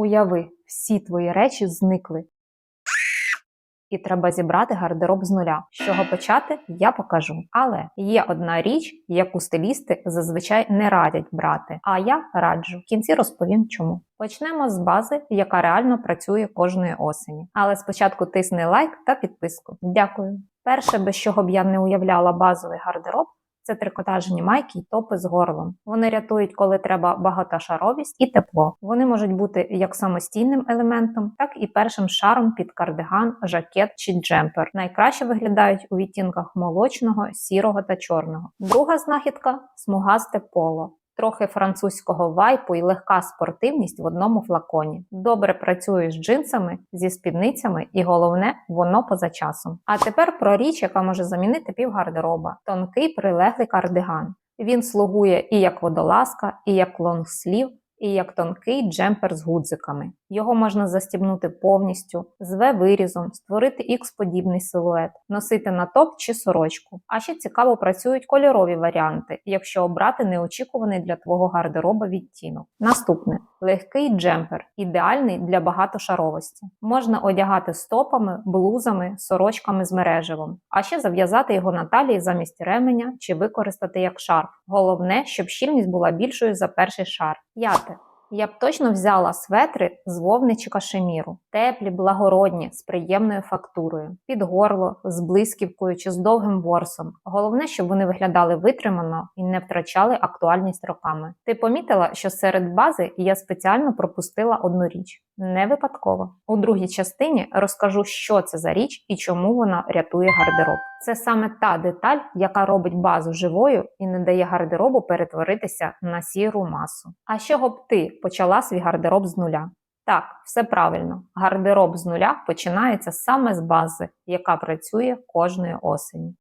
Уяви, всі твої речі зникли. І треба зібрати гардероб з нуля. З чого почати, я покажу. Але є одна річ, яку стилісти зазвичай не радять брати. А я раджу. В кінці розповім чому. Почнемо з бази, яка реально працює кожної осені. Але спочатку тисни лайк та підписку. Дякую. Перше, без чого б я не уявляла базовий гардероб, це трикотажні майки й топи з горлом. Вони рятують, коли треба багатошаровість і тепло. Вони можуть бути як самостійним елементом, так і першим шаром під кардиган, жакет чи джемпер. Найкраще виглядають у відтінках молочного, сірого та чорного. Друга знахідка смугасте поло. Трохи французького вайпу і легка спортивність в одному флаконі. Добре працює з джинсами, зі спідницями, і головне, воно поза часом. А тепер про річ, яка може замінити пів гардероба: тонкий прилеглий кардиган. Він слугує і як водолазка, і як лонгслів, і як тонкий джемпер з гудзиками. Його можна застібнути повністю, з В-вирізом, створити X-подібний силует, носити на топ чи сорочку. А ще цікаво працюють кольорові варіанти, якщо обрати неочікуваний для твого гардероба відтінок. Наступне легкий джемпер, ідеальний для багатошаровості. Можна одягати стопами, блузами, сорочками з мереживом, а ще зав'язати його на талії замість ременя чи використати як шарф. Головне, щоб щільність була більшою за перший шар. П'яте. Я б точно взяла светри з вовни чи кашеміру, теплі, благородні, з приємною фактурою, під горло, з блисківкою чи з довгим ворсом. Головне, щоб вони виглядали витримано і не втрачали актуальність роками. Ти помітила, що серед бази я спеціально пропустила одну річ. Не випадково. У другій частині розкажу, що це за річ і чому вона рятує гардероб. Це саме та деталь, яка робить базу живою і не дає гардеробу перетворитися на сіру масу. А з чого б ти почала свій гардероб з нуля? Так, все правильно. Гардероб з нуля починається саме з бази, яка працює кожної осені.